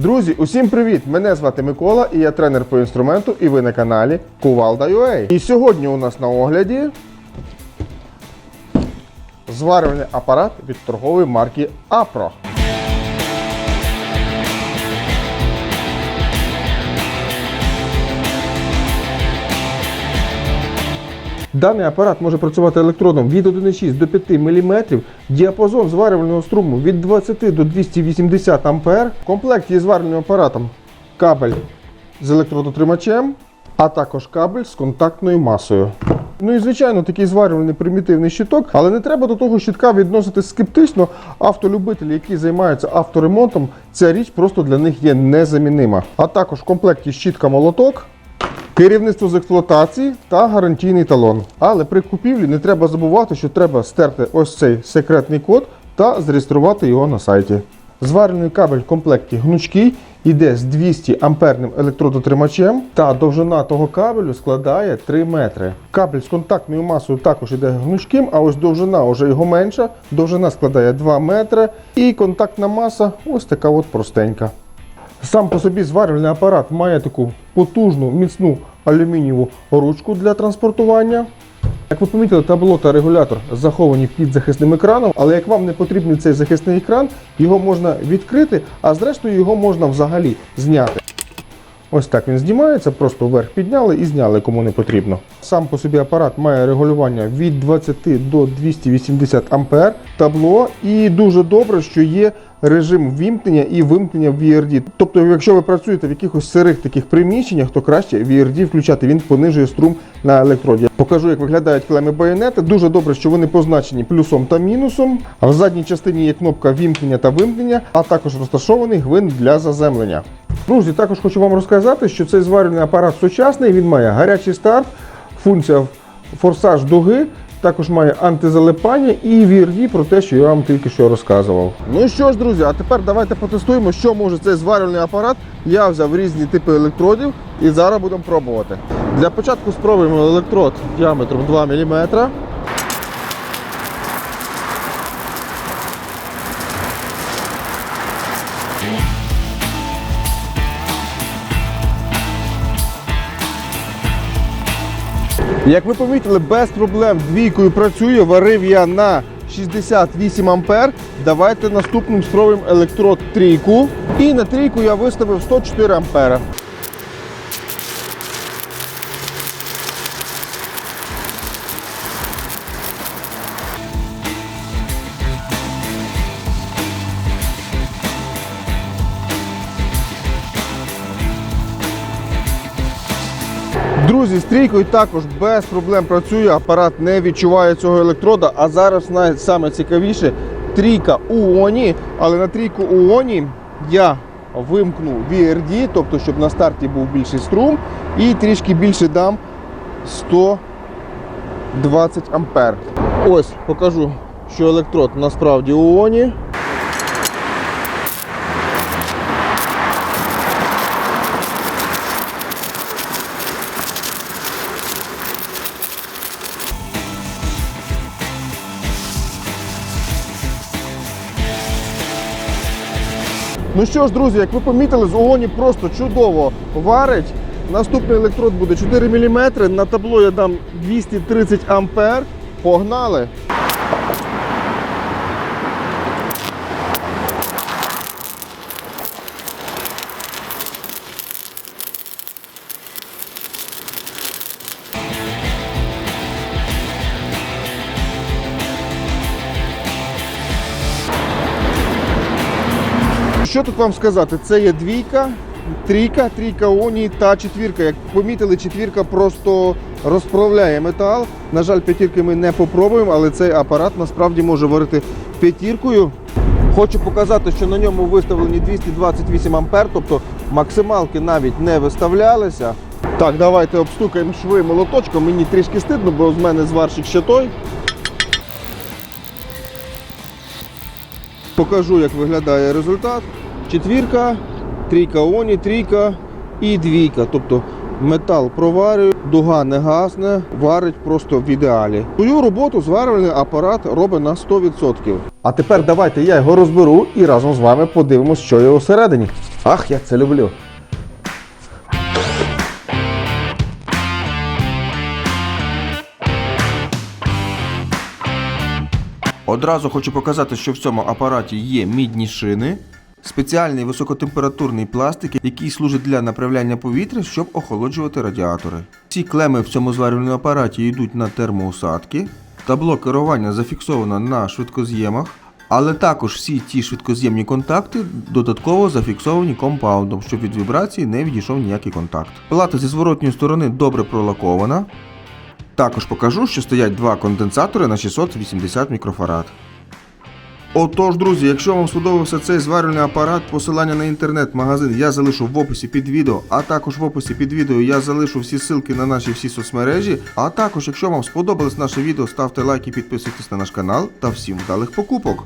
Друзі, усім привіт! Мене звати Микола і я тренер по інструменту, і ви на каналі Кувалда.ua. І сьогодні у нас на огляді зварювальний апарат від торгової марки Apro. Даний апарат може працювати електродом від 1,6 до 5 мм, діапазон зварювального струму від 20 до 280 А. В комплекті із зварювальним апаратом кабель з електродотримачем, а також кабель з контактною масою. Ну і звичайно, такий зварювальний примітивний щиток, але не треба до того щитка відноситись скептично. Автолюбителі, які займаються авторемонтом, ця річ просто для них є незамінима. А також в комплекті щітка молоток. Керівництво з експлуатації та гарантійний талон. Але при купівлі не треба забувати, що треба стерти ось цей секретний код та зареєструвати його на сайті. Зварений кабель в комплекті гнучкий, йде з 200 амперним електродотримачем, та довжина того кабелю складає 3 метри. Кабель з контактною масою також йде гнучким, а ось довжина вже його менша. Довжина складає 2 метри, і контактна маса ось така от простенька. Сам по собі зварювальний апарат має таку потужну, міцну алюмінієву ручку для транспортування. Як ви помітили, табло та регулятор заховані під захисним екраном, але як вам не потрібний цей захисний екран, його можна відкрити, а зрештою його можна взагалі зняти. Ось так він знімається, просто вверх підняли і зняли, кому не потрібно. Сам по собі апарат має регулювання від 20 до 280 А табло, і дуже добре, що є режим вімкнення і вимкнення VRD. Тобто, якщо ви працюєте в якихось сирих таких приміщеннях, то краще VRD включати, він понижує струм на електроді. Покажу, як виглядають клеми байонети. Дуже добре, що вони позначені плюсом та мінусом. А в задній частині є кнопка вімкнення та вимкнення, а також розташований гвинт для заземлення. Друзі, також хочу вам розказати, що цей зварювальний апарат сучасний, він має гарячий старт, функція форсаж дуги, також має антизалипання і VRD про те, що я вам тільки що розказував. Ну що ж, друзі, а тепер давайте потестуємо, що може цей зварювальний апарат. Я взяв різні типи електродів і зараз будемо пробувати. Для початку спробуємо електрод діаметром 2 мм. Як ви помітили, без проблем двійкою працює. Варив я на 68 ампер. Давайте наступним спробуємо електрод трійку. І на трійку я виставив 104 ампера. Друзі, з трійкою також без проблем працює, апарат не відчуває цього електрода. А зараз саме цікавіше трійка у Оні, але на трійку у Оні я вимкну VRD, тобто щоб на старті був більший струм, і трішки більше дам 120 ампер. Ось покажу, що електрод насправді у. Ну що ж, друзі, як ви помітили, з угоні просто чудово варить. Наступний електрод буде 4 мм. На табло я дам 230 ампер. Погнали! Що тут вам сказати? Це є двійка, трійка, трійка оні та четвірка. Як помітили, четвірка просто розправляє метал. На жаль, п'ятірки ми не попробуємо, але цей апарат насправді може варити п'ятіркою. Хочу показати, що на ньому виставлені 228 ампер, тобто максималки навіть не виставлялися. Так, давайте обстукаємо шви молоточком. Мені трішки стидно, бо з мене зварщик ще той. Покажу, як виглядає результат. Четвірка, трійка оні, трійка і двійка. Тобто метал проварюю, дуга не гасне, варить просто в ідеалі. Свою роботу зварювальний апарат робить на 100%. А тепер давайте я його розберу і разом з вами подивимося, що є усередині. Ах, я це люблю. Одразу хочу показати, що в цьому апараті є мідні шини, спеціальний високотемпературний пластик, який служить для направляння повітря, щоб охолоджувати радіатори. Ці клеми в цьому зварювальному апараті йдуть на термоусадки. Табло керування зафіксовано на швидкоз'ємах, але також всі ті швидкоз'ємні контакти додатково зафіксовані компаундом, щоб від вібрації не відійшов ніякий контакт. Плата зі зворотньої сторони добре пролакована. Також покажу, що стоять два конденсатори на 680 мікрофарад. Отож, друзі, якщо вам сподобався цей зварювальний апарат, посилання на інтернет-магазин я залишу в описі під відео, а також в описі під відео я залишу всі ссылки на наші всі соцмережі. А також, якщо вам сподобалось наше відео, ставте лайк і підписуйтесь на наш канал та всім вдалих покупок.